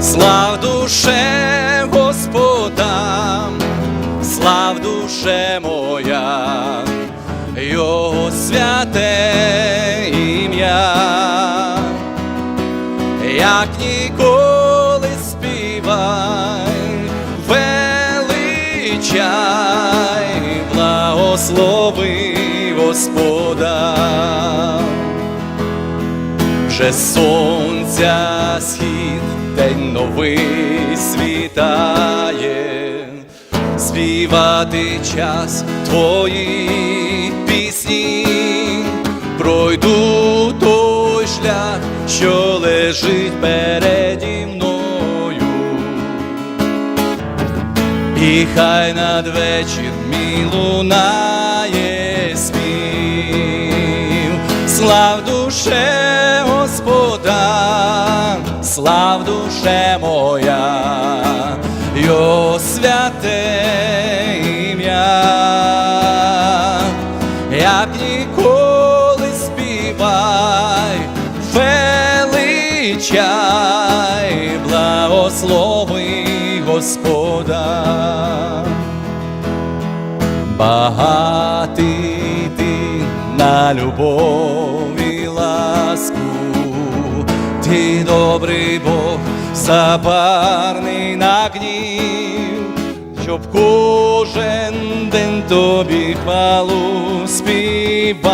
Слав душе Господа, слав душе моя, Його святе ім'я, як ніколи співай, величай, благослови Господа. Вже сонця схід, день новий світає, співати час твої пісні, пройду той шлях, що лежить переді мною, і хай надвечір мій лунає спів, слав душе слав душе моя, Його святе ім'я, як ніколи співай, величай, благослови Господа. Багатий ти на любов ласку, ти добрий Бог, запарний на гнів, щоб кожен день тобі хвалу співати.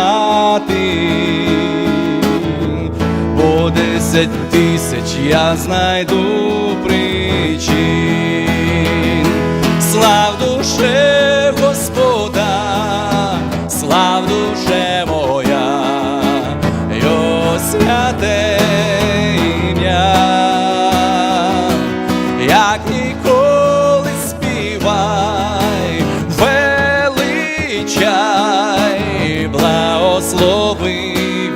По десять тисяч я знайду причин. Слав душе як ніколи співай, величай, благослови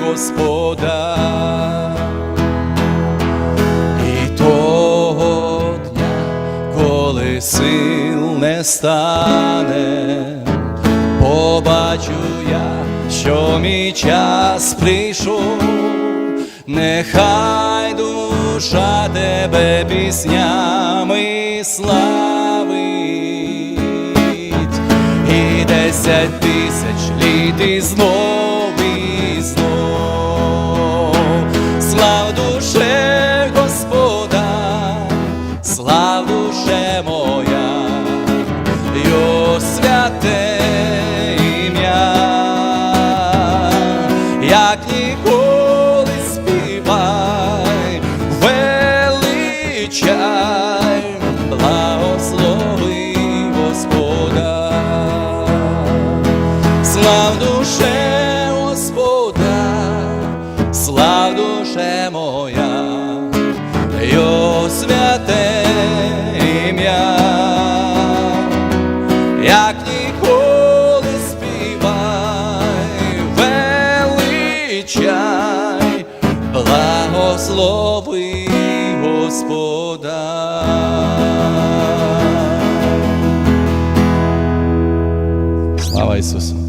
Господа. І того дня, коли сил не стане, побачу я, що мій час прийшов, нехай душа тебе піснями славить, і десять тисяч літ і знов і знов. Слав душе Господа, слав душе моя, Його святе слав душе моя, Його святе ім'я, як ніколи співай, величай, благослови Господа. Слава Ісусу!